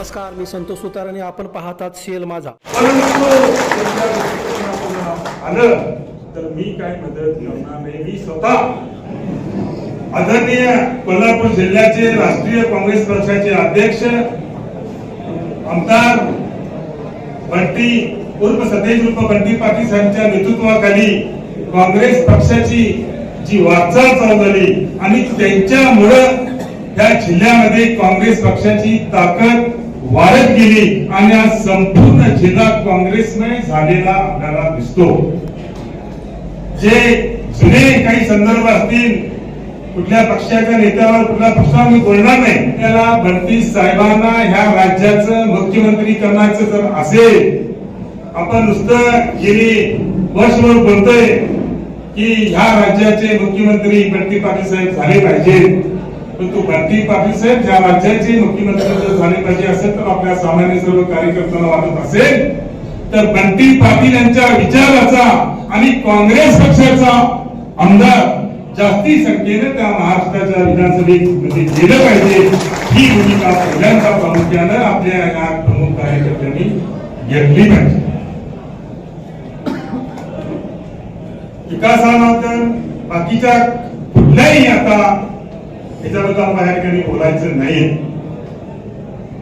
नमस्कार मी संतोष सुतार आणि आपण पाहतात सेल माझा. आलं तर मी काय मदत करणार नाही? मी स्वतः आदरणीय कोल्हापूर जिल्ह्याचे राष्ट्रीय काँग्रेस पक्षाचे अध्यक्ष आमदार बंटी उर्फ सतेज उर्फ बंटी पाटील साहेबांच्या नेतृत्वाखाली काँग्रेस पक्षाची जी वाटचाल चालू झाली आणि त्यांच्यामुळं या जिल्ह्यामध्ये काँग्रेस पक्षाची ताकद वाढत गेली आणि आज संपूर्ण जिल्हा काँग्रेसमय झालेला आपल्याला दिसतो. जे जुने काही संदर्भ असतील कुठल्या पक्षाच्या नेत्यावर कुठल्या पक्षावर मी बोलणार नाही. त्याला बंटी साहेबांना ह्या राज्याचं मुख्यमंत्री करण्याचं जर असेल आपण नुसतं गेली वर्षभर बोलतोय की ह्या राज्याचे मुख्यमंत्री बंटी पाटील साहेब झाले पाहिजेत. परंतु भारतीय पाटील साहेब ज्या राज्याचे मुख्यमंत्री जर झाले पाहिजे असेल तर आपल्या सामान्य सर्व कार्यकर्त्यांना वाटत असेल तर बंटी पाटील यांच्या विचाराचा आणि काँग्रेस पक्षाचा आमदार जास्ती संख्येने त्या महाराष्ट्राच्या विधानसभेमध्ये गेलं पाहिजे. ही भूमिका पहिल्यांदा प्रामुख्यानं आपल्या या प्रमुख कार्यकर्त्यांनी घेतली पाहिजे. विकासानंतर बाकीच्या कुठल्याही आता याच्याबद्दल आपण या ठिकाणी बोलायचं नाही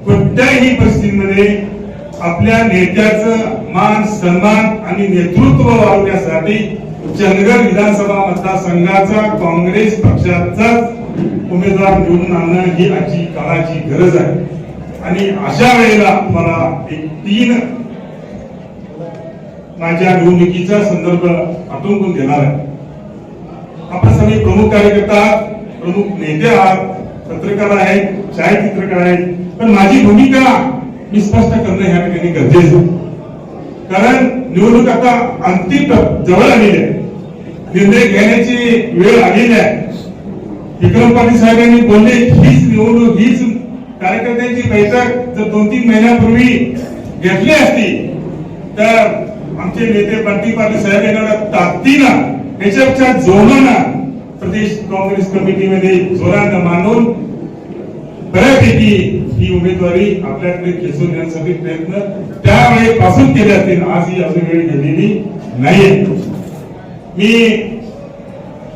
कोणत्याही परिस्थितीमध्ये आपल्या नेत्याचं मान सन्मान आणि नेतृत्व वाढवण्यासाठी चंदगड विधानसभा मतदारसंघाचा काँग्रेस पक्षाचाच उमेदवार निवडून आणणं ही आजची काळाची गरज आहे. आणि अशा वेळेला मला एक तीन माझ्या निवडणुकीचा संदर्भ आठवून देणार आहे. आपण सगळे प्रमुख कार्यकर्ता प्रमुख नेते आहात पत्रकार आहेत छायाचित्रकार आहेत. पण माझी भूमिका मी स्पष्ट करणं ह्या ठिकाणी गरजेचं आहे. कारण निवडणूक आता अंतिम जवळ आलेली आहे. निर्णय घेण्याची वेळ आलेली आहे. विक्रम पाटील साहेबांनी बोलले हीच निवडणूक हीच कार्यकर्त्यांची बैठक जर दोन तीन महिन्यापूर्वी घेतली असती तर आमचे नेते बंटी पाटील साहेब यांना ताकदीनं याच्यापेक्षा जोमानं प्रदेश काँग्रेस कमिटीमध्ये जोरानं मांडून बऱ्यापैकी ही उमेदवारी आपल्याकडे खेचून येण्यासाठी प्रयत्न त्यावेळेपासून केले असतील आज ही अजून वेळ गेलेली नाहीये. मी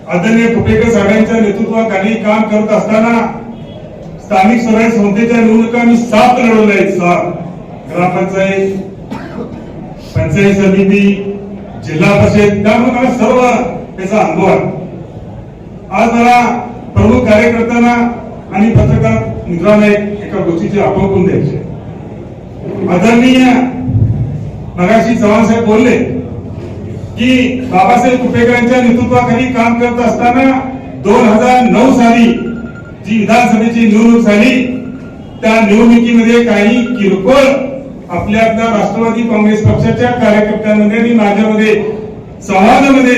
आदरणीय कुपेकर साहेबांच्या नेतृत्वाखाली काम करत असताना स्थानिक स्वराज्य संस्थेच्या निवडणुका मी सात लढवल्या आहेत सात. ग्रामपंचायत पंचायत समिती जिल्हा परिषद त्यामुळे मला सर्व त्याचा अनुभव आहे. आज मला प्रमुख कार्यकर्त्यांना आणि पत्रकार मित्रांना एका गोष्टीचे आपण करून द्यायची आदरणीय मगाशी चव्हाण साहेब बोलले की बाबासाहेब कुपेकरांच्या नेतृत्वाखाली काम करत असताना दोन हजार नऊ साली जी विधानसभेची निवडणूक झाली त्या निवडणुकीमध्ये काही किरकोळ आपल्या राष्ट्रवादी काँग्रेस पक्षाच्या कार्यकर्त्यांमध्ये आणि माझ्यामध्ये संवादामध्ये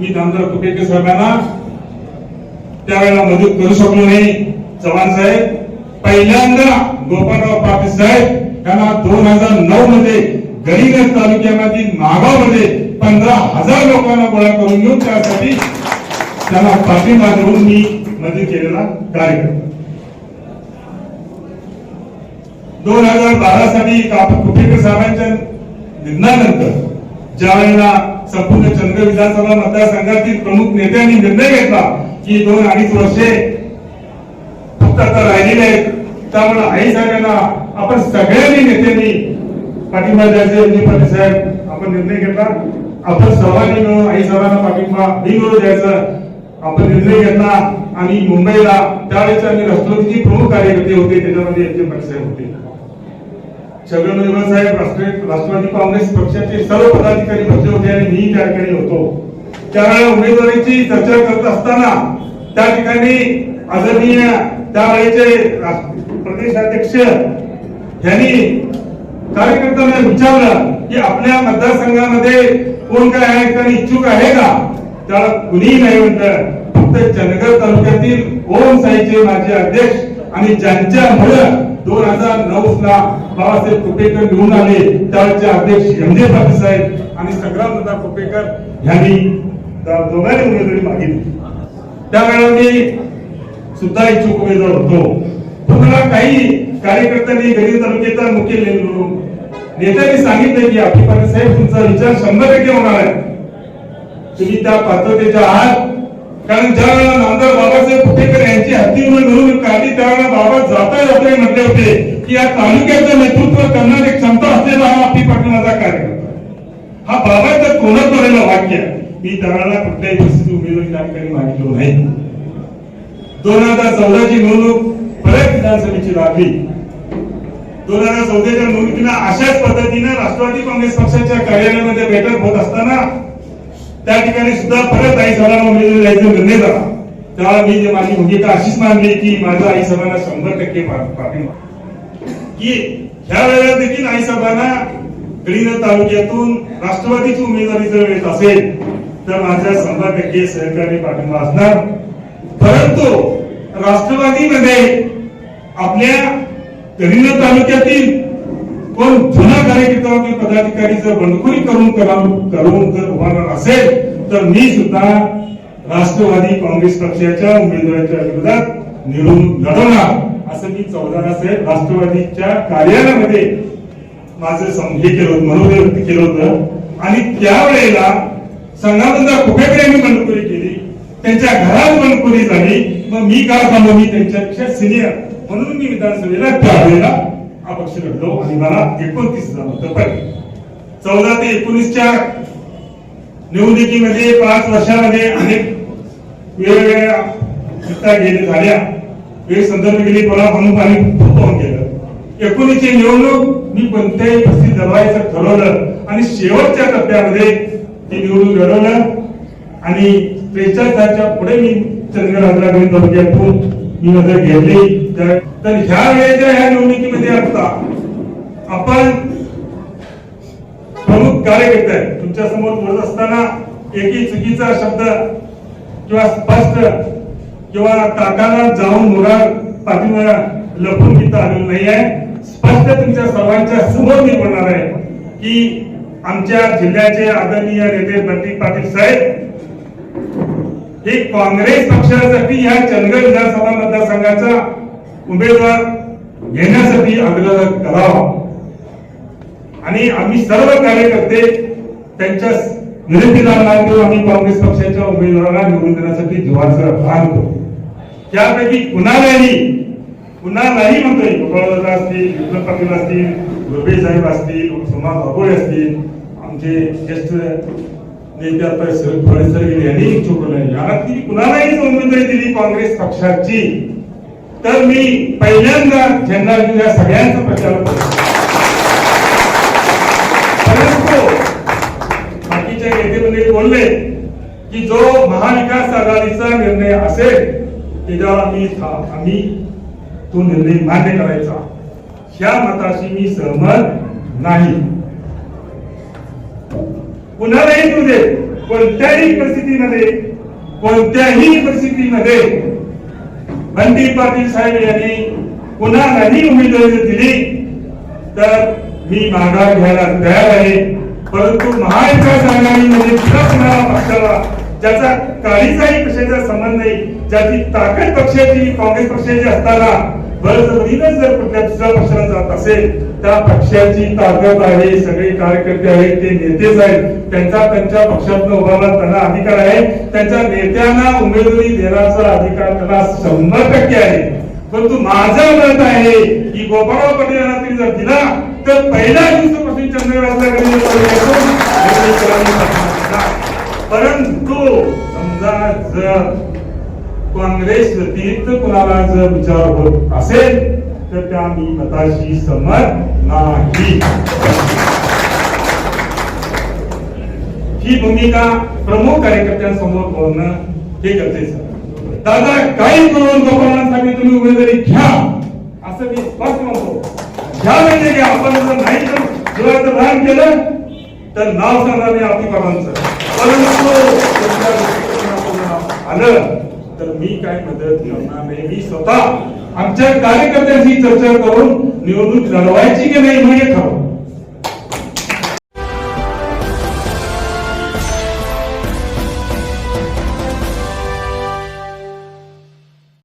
मी नामदार कुपेकर साहेबांना त्यावेळेला मदत करू शकलो नाही. चव्हाण साहेब पहिल्यांदा गोपाळराव पाटील साहेब यांना दोन हजार नऊ मध्ये गडीगड तालुक्यामधील नागावमध्ये पंधरा हजार लोकांना गोळा करून घेऊन त्यासाठी त्यांना पाठिंबा देऊन मी मदत केलेला कार्यक्रम. दोन हजार बारा साली कुपेकर साहेबांच्या निधनानंतर ज्या वेळेला संपूर्ण चंद्र विधानसभा मतदारसंघातील प्रमुख नेत्यांनी निर्णय घेतला की दोन अडीच वर्षे फक्त आता राहिलेले आहेत. त्यामुळे आई साहेबांना आपण सगळ्यांनी नेत्यांनी पाठिंबा द्यायचे साहेब आपण निर्णय घेतला. आपण सर्वांनी मिळून आई साहेबांना पाठिंबा बिनविरोध द्यायचं. आपण निर्णय घेतला आणि मुंबईला त्यावेळेस आम्ही राष्ट्रवादीचे प्रमुख कार्यकर्ते होते त्याच्यामध्ये विजय पाटील साहेब होते. छगन साहेब राष्ट्रीय राष्ट्रवादी काँग्रेस पक्षाचे सर्व पदाधिकारी बसले होते आणि मी त्या ठिकाणी होतो. त्यावेळेला उमेदवारीची चर्चा करत असताना त्या ठिकाणी आदरणीय त्यावेळेचे प्रदेशाध्यक्ष यांनी कार्यकर्त्यांना विचारलं की आपल्या मतदारसंघामध्ये कोण काय आहे का इच्छुक आहे का? त्याला कुणीही नाही म्हणत फक्त चंदगड तालुक्यातील ओम साईचे माझे अध्यक्ष आणि ज्यांच्यामुळं दोन हजार नऊ ला बाबासाहेब कुपेकर निवडून आले त्यावेळेचे अध्यक्ष एमजे पाटील साहेब आणि संग्रामदादा कुपेकर यांनी दोघांनी उमेदवारी मागितली. त्यावेळेला मी सुद्धा इच्छुक उमेदवार होतो. मला काही कार्यकर्त्यांनी गरीब तालुक्याचा मुख्य नेत्यांनी सांगितलं की आपली पाटील साहेब तुमचा विचार शंभर टक्के होणार आहे. तुम्ही त्या पात्रतेच्या आहात. कारण ज्या वेळेला नामदार बाबासाहेब फुटेकर यांची हत्तीवर मिळून काढली त्यावेळेला बाबा जाता जाता म्हटले होते की या तालुक्याचं नेतृत्व करण्याची क्षमता असलेला हा आपली पाटील माझा कार्यकर्ता. हा बाबाचं तोंडात पडलेलं वाक्य मी त्यावेळेला कुठल्याही परिस्थिती उमेदवारी त्या ठिकाणी मागितलो नाही. दोन हजार चौदाची निवडणूक परत विधानसभेची लागली. दोन हजार चौदाच्या निवडणुकीला अशाच पद्धतीनं राष्ट्रवादी काँग्रेस पक्षाच्या कार्यालयामध्ये बैठक होत असताना त्या ठिकाणी सुद्धा परत आई सभांना उमेदवारी द्यायचा निर्णय झाला तेव्हा मी जे माझी भूमिका अशीच मानली की माझ्या आई सभांना शंभर टक्के पाठिंबा की ह्या वेळेला देखील आई सभांना गडिंग तालुक्यातून राष्ट्रवादीची उमेदवारी जर येत असेल तर माझ्या शंभर टक्के सहकारी पाठिंबा असणार. परंतु राष्ट्रवादीमध्ये आपल्या गडिंग तालुक्यातील पण जुना कार्यकर्ता पदाधिकारी जर बंडखोरी करून करून जर उभारणार असेल तर मी सुद्धा राष्ट्रवादी काँग्रेस पक्षाच्या उमेदवाराच्या विरोधात निवडून लढवणार असं मी चौदा साहेब राष्ट्रवादीच्या कार्यालयामध्ये माझं सम- हे केलं होतं मनोदय व्यक्त केलं होतं. आणि त्यावेळेला संघानंदा कुपेकर मी बंडखोरी केली. त्यांच्या घरात बंडखोरी झाली. मग मी का थांबलो? मी त्यांच्यापेक्षा सिनियर म्हणून मी विधानसभेला त्यावेळेला अपक्ष लढलो आणि मला एकोणतीस हजार मतं पडली. चौदा ते एकोणीसच्या निवडणुकीमध्ये पाच वर्षामध्ये अनेक वेगवेगळ्या सत्ता गेले झाल्या. वेळ संदर्भ गेली मला म्हणून आम्ही खूप होऊन गेलं एकोणीसची निवडणूक मी कोणत्याही परिस्थितीत दबायचं ठरवलं आणि शेवटच्या टप्प्यामध्ये ती निवडणूक लढवलं आणि त्रेचाळीस पुढे मी चंद्रगड हजरागडी तालुक्यातून मी नजर घेतली. तर तर ह्या वेळेच्या ह्या निवडणुकीमध्ये आता आपण प्रमुख कार्यकर्ते तुमच्यासमोर बोलत असताना एकही चुकीचा शब्द किंवा स्पष्ट किंवा काकाला जाऊन मुरार पाठीवर लपून घेता आलेलं नाही आहे. स्पष्ट तुमच्या सर्वांच्या समोर मी बोलणार आहे की आमच्या जिल्ह्याचे आदरणीय नेते बंटी पाटील साहेब हे काँग्रेस पक्षासाठी या चंदगड विधानसभा मतदारसंघाचा उमेदवार घेण्यासाठी आग्रह करावा. आणि आम्ही सर्व कार्यकर्ते त्यांच्या विनंतीला मान आम्ही काँग्रेस पक्षाच्या उमेदवाराला निवडून देण्यासाठी जीवाचं भान करू त्यापैकी कुणालाही कुणालाही म्हणतोय गोपाळदादा असतील विप्लव पाटील असतील गुरबे साहेब असतील सुमा बाबोळे असतील आमचे ज्येष्ठ नेते आता शरद पवार यांनी इच्छुक यांना ती कुणालाही उमेदवारी दिली काँग्रेस पक्षाची. तर मी पहिल्यांदा झेंडा या सगळ्यांचा प्रचार करतो. परंतु बाकीच्या नेते मंडळी बोलले की जो महाविकास आघाडीचा निर्णय असेल त्याच्यावर आम्ही आम्ही तो निर्णय मान्य करायचा. या मताशी मी सहमत नाही. कुणालाही तू दे कोणत्याही परिस्थितीमध्ये कोणत्याही परिस्थितीमध्ये बंटी पाटील साहेब यांनी कुणालाही उमेदवारी दिली तर मी माघार घ्यायला तयार आहे. परंतु महाविकास आघाडीमध्ये कुणाला पक्षाला ज्याचा काहीचाही पक्षाचा संबंध नाही ज्याची ताकद पक्षाची काँग्रेस पक्षाची असताना बळजबरीने जर कुठल्या दुसऱ्या पक्षाला जात असेल त्या पक्षाची ताकद आहे सगळे कार्यकर्ते आहेत ते नेतेच आहेत त्यांचा त्यांच्या पक्षातून उभारला त्यांना अधिकार आहे त्यांच्या नेत्यांना उमेदवारी देण्याचा अधिकार त्यांना शंभर टक्के आहे. परंतु माझं मत आहे की गोपाळराव पटेल यांना तुम्ही जर दिला तर पहिल्या दिवसापासून चंद्रबाबा परंतु समजा जर काँग्रेस व्यतिरिक्त कुणाला जर विचार होत असेल तर त्या मी मताशी सहमत नाही. ही भूमिका प्रमुख कार्यकर्त्यांसमोर बोलणं हे गरजेचं दादा काही करून गोपालांसाठी तुम्ही उमेदवारी घ्या असं मी स्पष्ट म्हणतो. घ्या म्हणजे की आपण जर नाही तर जीवाचं दान केलं तर नाव सांगणार नाही आपली परंतु आलं मी काय मदत करणार नाही? मी स्वतः आमच्या कार्यकर्त्यांशी चर्चा करून निवडणूक लढवायची की नाही म्हणजे ठरवू.